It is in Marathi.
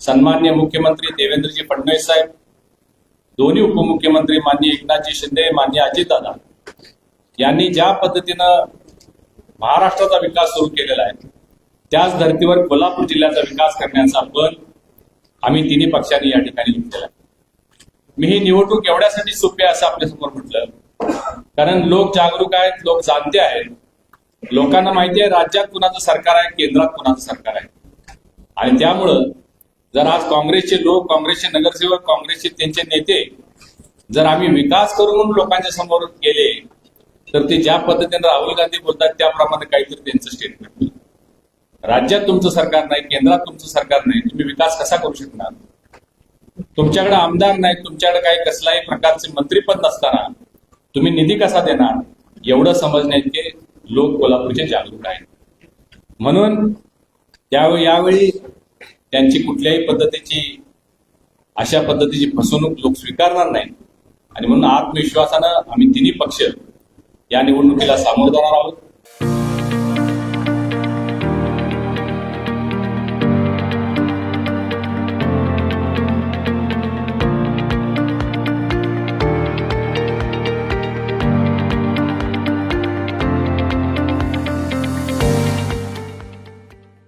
सन्मान्य मुख्यमंत्री देवेंद्रजी फडणवीस साहेब दोन्ही उपमुख्यमंत्री मान्य एकनाथजी शिंदे मान्य अजितदादा यांनी ज्या पद्धतीनं महाराष्ट्राचा विकास सुरू केलेला आहे त्याच धर्तीवर कोल्हापूर जिल्ह्याचा विकास करण्याचा बल आम्ही तिन्ही पक्षांनी या ठिकाणी घेतलेला आहे. मी ही निवडणूक एवढ्यासाठी सोपी आहे असं आपल्यासमोर म्हटलं. कारण लोक जागरूक आहेत लोक जाणते आहेत. लोकांना माहिती आहे राज्यात कुणाचं सरकार आहे केंद्रात कुणाचं सरकार आहे. आणि त्यामुळं जर आज काँग्रेसचे लोक काँग्रेसचे नगरसेवक काँग्रेसचे त्यांचे नेते जर आम्ही विकास करून लोकांच्या समोर गेले तर ते ज्या पद्धतीने राहुल गांधी बोलतात त्याप्रमाणे काहीतरी त्यांचं स्टेटमेंट राज्यात तुमचं सरकार नाही केंद्रात तुमचं सरकार नाही तुम्ही विकास कसा करू शकणार? तुमच्याकडे आमदार नाही तुमच्याकडे काही कसलाही प्रकारचे मंत्रीपद नसताना तुम्ही निधी कसा देणार? एवढं समजण्याचे लोक कोल्हापूरचे जागरूक आहेत. म्हणून त्यावेळी यावेळी त्यांची कुठल्याही पद्धतीची अशा पद्धतीची फसवणूक लोक स्वीकारणार नाहीत. आणि म्हणून आत्मविश्वासानं आम्ही तिन्ही पक्ष या निवडणुकीला सामोरं जाणार आहोत.